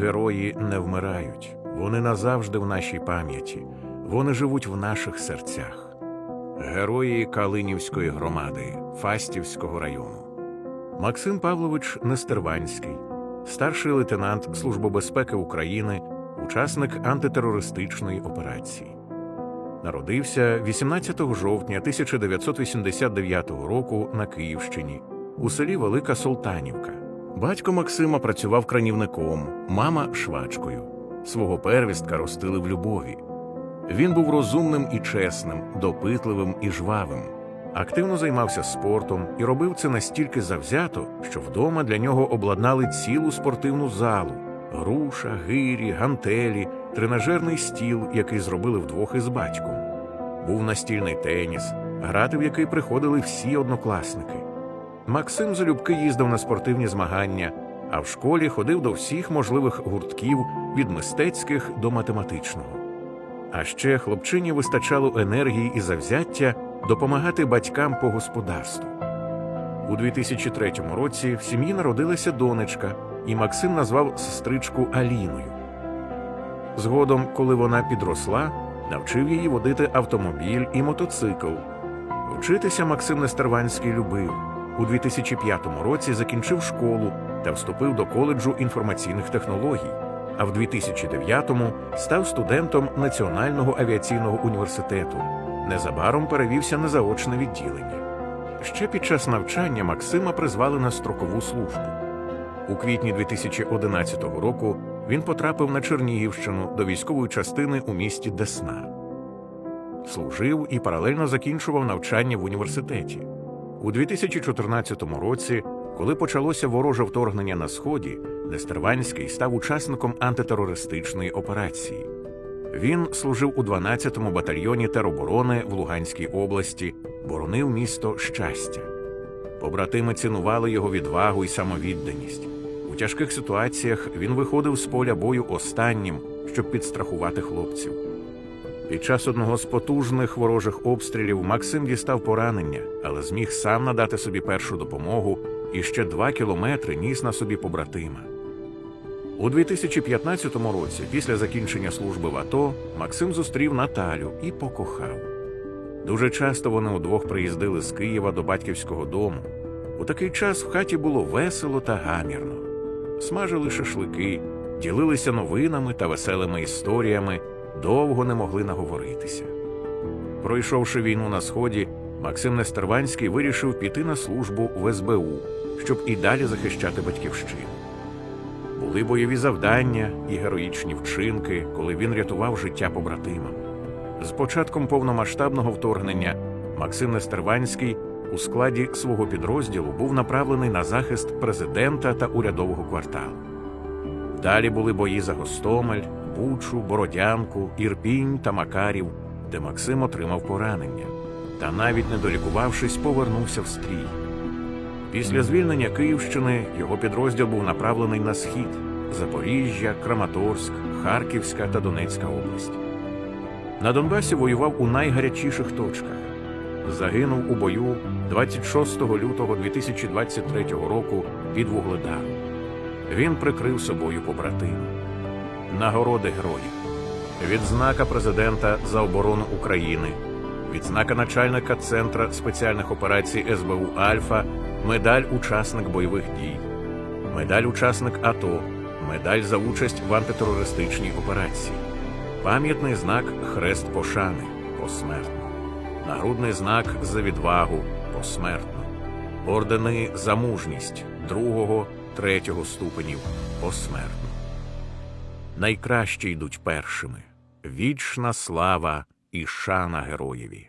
герої не вмирають. Вони назавжди в нашій пам'яті. Вони живуть в наших серцях. Герої Калинівської громади Фастівського району. Максим Павлович Нестерванський, старший лейтенант Служби безпеки України, учасник антитерористичної операції. Народився 18 жовтня 1989 року на Київщині у селі Велика Солтанівка. Батько Максима працював кранівником, мама швачкою. Свого первістка ростили в любові. Він був розумним і чесним, допитливим і жвавим. Активно займався спортом і робив це настільки завзято, що вдома для нього обладнали цілу спортивну залу: груша, гирі, гантелі, тренажерний стіл, який зробили вдвох із батьком. Був настільний теніс, грати в який приходили всі однокласники. Максим залюбки їздив на спортивні змагання, а в школі ходив до всіх можливих гуртків від мистецьких до математичного. А ще хлопчині вистачало енергії і завзяття допомагати батькам по господарству. У 2003 році в сім'ї народилася донечка, і Максим назвав сестричку Аліною. Згодом, коли вона підросла, навчив її водити автомобіль і мотоцикл. Вчитися Максим Нестерванський любив. У 2005 році закінчив школу та вступив до коледжу інформаційних технологій, а в 2009-му став студентом Національного авіаційного університету. Незабаром перевівся на заочне відділення. Ще під час навчання Максима призвали на строкову службу. У квітні 2011 року він потрапив на Чернігівщину до військової частини у місті Десна. Служив і паралельно закінчував навчання в університеті. У 2014 році, коли почалося вороже вторгнення на сході, Нестерванський став учасником антитерористичної операції. Він служив у 12-му батальйоні тероборони в Луганській області, боронив місто щастя. Побратими цінували його відвагу і самовідданість. У тяжких ситуаціях він виходив з поля бою останнім, щоб підстрахувати хлопців. Під час одного з потужних ворожих обстрілів Максим дістав поранення, але зміг сам надати собі першу допомогу і ще два кілометри ніс на собі побратима. У 2015 році, після закінчення служби в АТО, Максим зустрів Наталю і покохав. Дуже часто вони удвох приїздили з Києва до батьківського дому. У такий час в хаті було весело та гамірно. Смажили шашлики, ділилися новинами та веселими історіями, довго не могли наговоритися. Пройшовши війну на сході, Максим Нестерванський вирішив піти на службу в СБУ, щоб і далі захищати батьківщину. Були бойові завдання і героїчні вчинки, коли він рятував життя побратимам. З початком повномасштабного вторгнення Максим Нестерванський у складі свого підрозділу був направлений на захист президента та урядового кварталу. Далі були бої за Гостомель, Бучу, Бородянку, Ірпінь та Макарів, де Максим отримав поранення. Та навіть не долікувавшись, повернувся в стрій. Після звільнення Київщини його підрозділ був направлений на схід Запоріжжя, Краматорськ, Харківська та Донецька область. На Донбасі воював у найгарячіших точках. Загинув у бою 26 лютого 2023 року під Вугледаром. Він прикрив собою побратима. Нагороди героїв. Відзнака президента за оборону України, відзнака начальника Центра спеціальних операцій СБУ Альфа, медаль учасник бойових дій, медаль учасник АТО, медаль за участь в антитерористичній операції, пам'ятний знак Хрест пошани посмертно, нагрудний знак за відвагу посмертно, ордени за мужність другого, третього ступенів посмертно. Найкращі йдуть першими. Вічна слава і шана героєві.